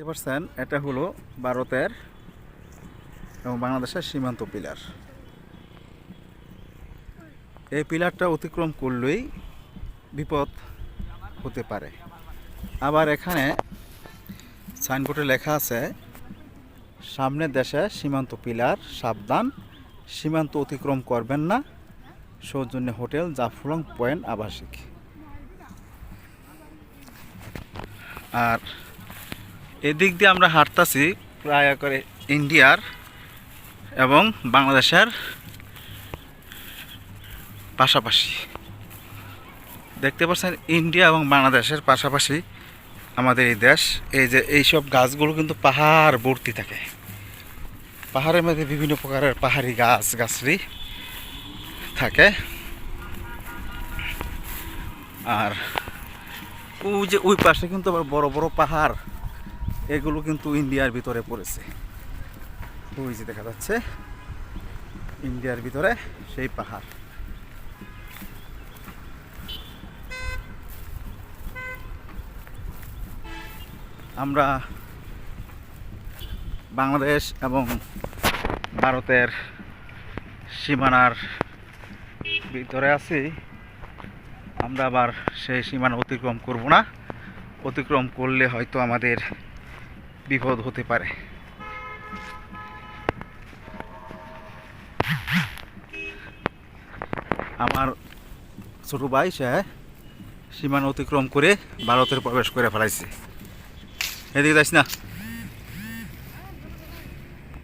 দেখতে পাচ্ছেন, এটা হলো ভারতের এবং বাংলাদেশের সীমান্ত পিলার। এই পিলারটা অতিক্রম করলেই বিপদ হতে পারে। আবার এখানে সাইনবোর্ডে লেখা আছে সামনের দেশে সীমান্ত পিলার, সাবধান, সীমান্ত অতিক্রম করবেন না, সৌজন্য হোটেল জাফলং পয়েন্ট আবাসিক। আর এদিক দিয়ে আমরা হাঁটতাছি প্রায় করে ইন্ডিয়ার এবং বাংলাদেশের পাশাপাশি। দেখতে পাচ্ছেন, ইন্ডিয়া এবং বাংলাদেশের পাশাপাশি আমাদের এই দেশ। এই যে এইসব গাছগুলো কিন্তু পাহাড় ভর্তি থাকে। পাহাড়ের মধ্যে বিভিন্ন প্রকারের পাহাড়ি গাছ গাছরি থাকে। আর ওই যে ওই পাশে কিন্তু আবার বড় বড় পাহাড়। এগুলো কিন্তু ইন্ডিয়ার ভিতরে পড়েছে। ওই যে দেখা যাচ্ছে, ইন্ডিয়ার ভিতরে সেই পাহাড়। আমরা বাংলাদেশ এবং ভারতের সীমানার ভিতরে আছি। আমরা আবার সেই সীমানা অতিক্রম করব না। অতিক্রম করলে হয়তো আমাদের বিপদ হতে পারে। আমার ছোট ভাই, সে সীমানা অতিক্রম করে ভারতের প্রবেশ করে ফেলাইছে। এদিকে যাইস না।